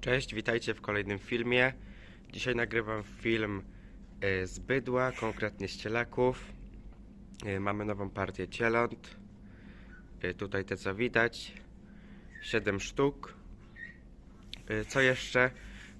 Cześć, witajcie w kolejnym filmie. Dzisiaj nagrywam film e, z bydła, konkretnie z cielaków. E, Mamy nową partię cieląt. E, Tutaj te co widać. 7 sztuk. Co jeszcze?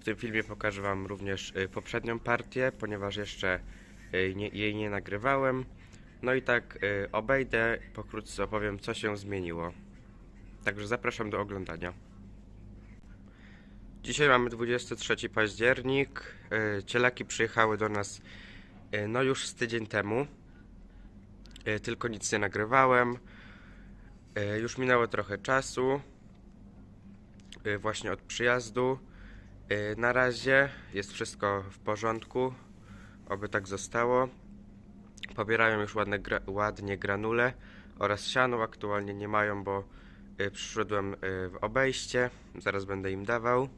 W tym filmie pokażę Wam również poprzednią partię, ponieważ jeszcze jej nie nagrywałem. No i tak obejdę, pokrótce opowiem co się zmieniło. Także zapraszam do oglądania. Dzisiaj mamy 23 październik. E, Cielaki przyjechały do nas e, no już z tydzień temu. E, Tylko nic nie nagrywałem. Już minęło trochę czasu. Właśnie od przyjazdu. Na razie jest wszystko w porządku. Oby tak zostało. Pobierają już ładne, ładnie granule oraz siano. Aktualnie nie mają, bo przyszedłem w obejście. Zaraz będę im dawał.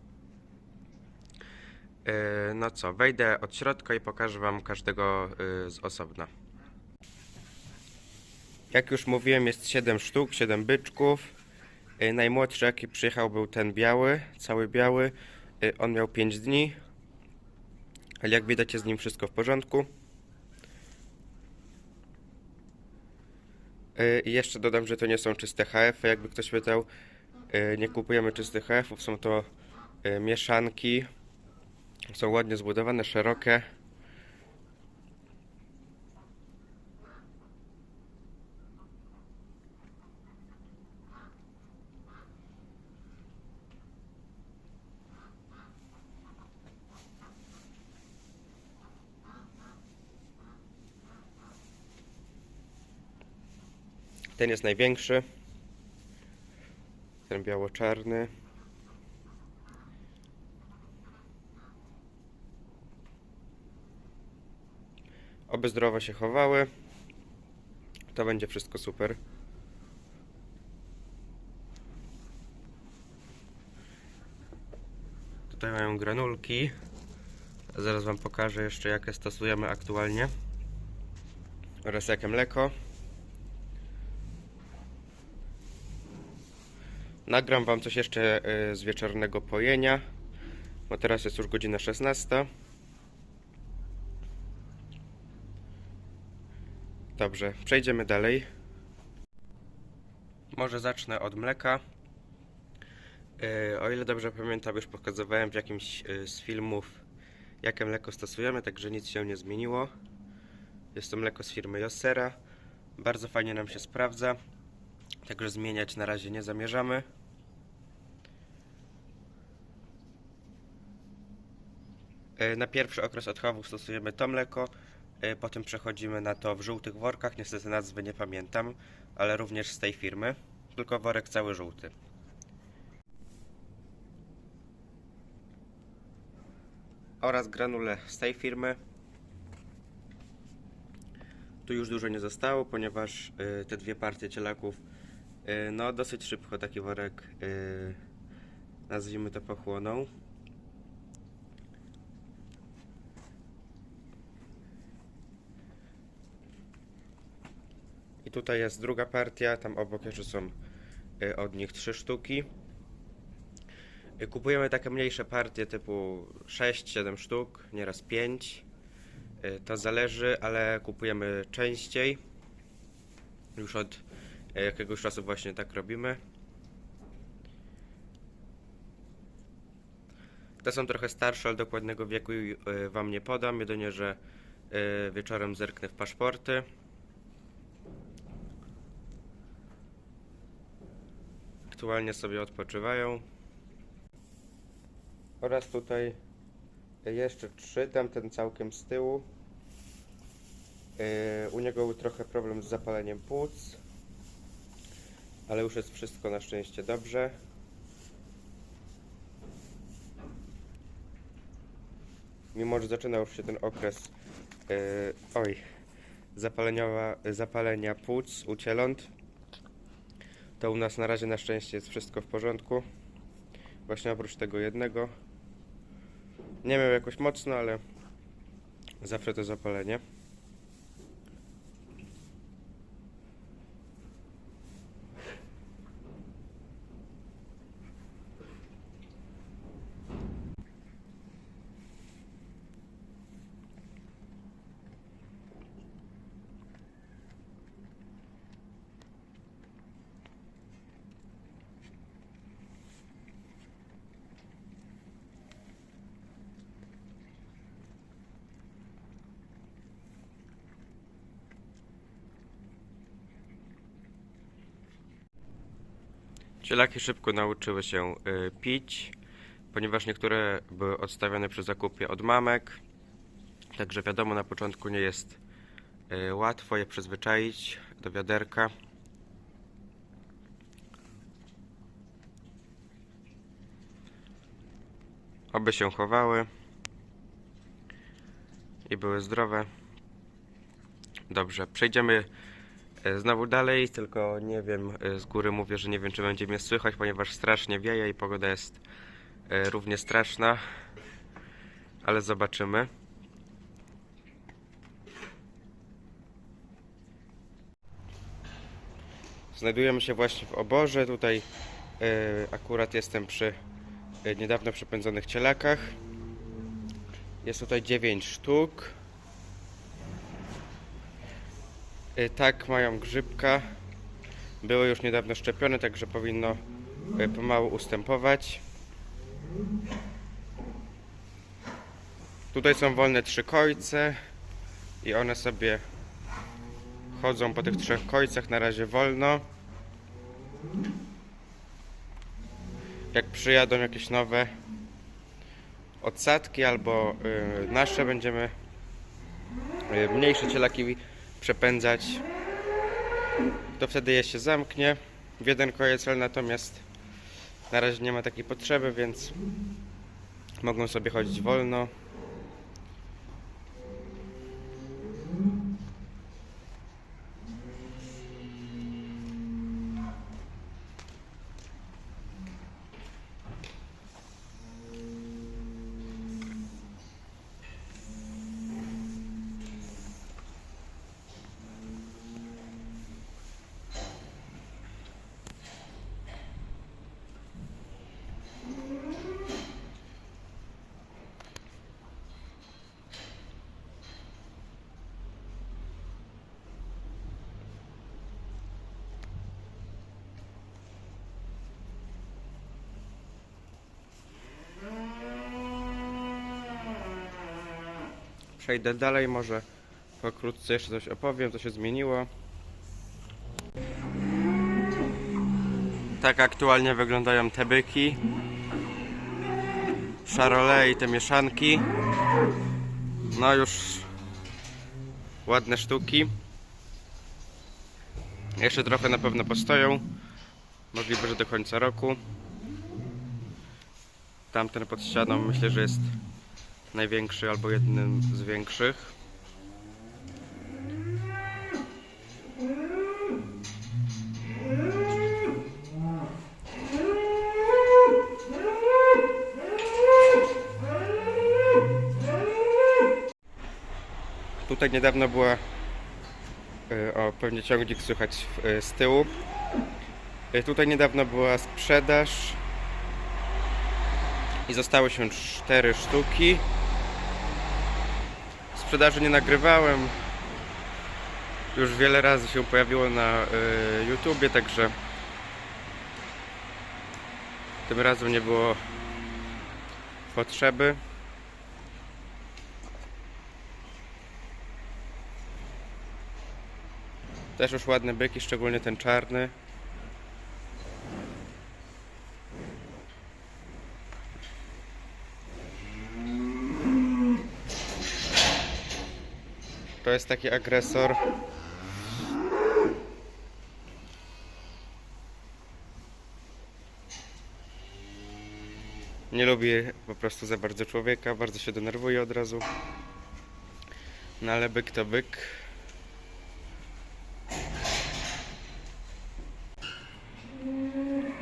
E, No co, wejdę od środka i pokażę Wam każdego e, z osobna. Jak już mówiłem, jest 7 sztuk, 7 byczków. E, Najmłodszy jaki przyjechał był ten biały, cały biały. On miał 5 dni. Ale jak widać jest z nim wszystko w porządku. I jeszcze dodam, że to nie są czyste HF. Jakby ktoś pytał, nie kupujemy czystych HF-ów, są to mieszanki. Są ładnie zbudowane, szerokie. Ten jest największy. Ten biało-czarny. Oby zdrowo się chowały. To będzie wszystko super. Tutaj mają granulki. Zaraz Wam pokażę jeszcze jakie stosujemy aktualnie. Oraz jakie mleko. Nagram Wam coś jeszcze y, z wieczornego pojenia. Bo teraz jest już godzina 16. Dobrze, przejdziemy dalej. Może zacznę od mleka. Yy, o ile dobrze pamiętam, już pokazywałem w jakimś yy, z filmów, jakie mleko stosujemy, także nic się nie zmieniło. Jest to mleko z firmy Jossera. Bardzo fajnie nam się sprawdza, także zmieniać na razie nie zamierzamy. Yy, Na pierwszy okres odchowów stosujemy to mleko. Y, Potem przechodzimy na to w żółtych workach. Niestety nazwy nie pamiętam, ale również z tej firmy. Tylko worek cały żółty. Oraz granule z tej firmy. Tu już dużo nie zostało, ponieważ y, te dwie partie cielaków y, no dosyć szybko taki worek nazwijmy to pochłonął. I tutaj jest druga partia, tam obok jeszcze są y, od nich trzy sztuki. Y, Kupujemy takie mniejsze partie typu 6-7 sztuk, nieraz 5. Y, To zależy, ale kupujemy częściej. Już od jakiegoś czasu właśnie tak robimy. Te są trochę starsze, ale dokładnego wieku Wam nie podam, jedynie, że wieczorem zerknę w paszporty. Aktualnie sobie odpoczywają. Oraz tutaj jeszcze trzy, tamten całkiem z tyłu. Yy, u niego był trochę problem z zapaleniem płuc, ale już jest wszystko na szczęście dobrze. Mimo, że zaczynał już się ten okres yy, oj, zapaleniowa, zapalenia płuc u cieląt, to u nas na razie na szczęście jest wszystko w porządku. Właśnie oprócz tego jednego. Nie miał jakoś mocno, ale zawsze to zapalenie. Cielaki szybko nauczyły się y, pić, ponieważ niektóre były odstawione przy zakupie od mamek. Także wiadomo, na początku nie jest y, łatwo je przyzwyczaić do wiaderka. Oby się chowały i były zdrowe. Dobrze, przejdziemy znowu dalej, tylko nie wiem, e, z góry mówię, że nie wiem, czy będzie mnie słychać, ponieważ strasznie wieje i pogoda jest e, równie straszna, ale zobaczymy. Znajdujemy się właśnie w oborze, tutaj e, akurat jestem przy e, niedawno przepędzonych cielakach. Jest tutaj 9 sztuk. Y, Tak, mają grzybka. Były już niedawno szczepione, także powinno y, pomału ustępować. Tutaj są wolne trzy kojce i one sobie chodzą po tych trzech kojcach na razie wolno. Jak przyjadą jakieś nowe odsadki albo y, nasze będziemy y, mniejsze cielaki przepędzać, to wtedy je się zamknie w jeden kojec, ale natomiast na razie nie ma takiej potrzeby, więc mogą sobie chodzić wolno. Przejdę dalej, może pokrótce jeszcze coś opowiem, co się zmieniło. Tak aktualnie wyglądają te byki. Szarole i te mieszanki. No już ładne sztuki. Jeszcze trochę na pewno postoją. Możliwe, że do końca roku. Tamten pod ścianą myślę, że jest największy albo jednym z większych. Tutaj niedawno była, y, o pewnie ciągnik słychać y, z tyłu. Y, Tutaj niedawno była sprzedaż i zostały się cztery sztuki. Sprzedaży nie nagrywałem. Już wiele razy się pojawiło na y, YouTubie, także tym razem nie było potrzeby. Też już ładne byki, szczególnie ten czarny. To jest taki agresor. Nie lubi po prostu za bardzo człowieka, bardzo się denerwuje od razu. No ale byk to byk.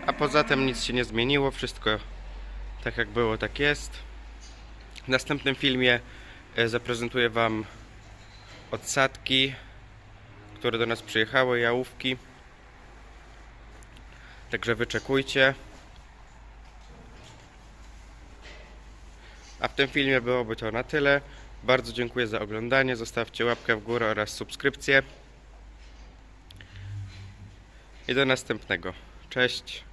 A poza tym nic się nie zmieniło, wszystko tak jak było, tak jest. W następnym filmie e, zaprezentuję Wam odsadki, które do nas przyjechały, jałówki. Także wyczekujcie. A w tym filmie byłoby to na tyle. Bardzo dziękuję za oglądanie. Zostawcie łapkę w górę oraz subskrypcję. I do następnego. Cześć.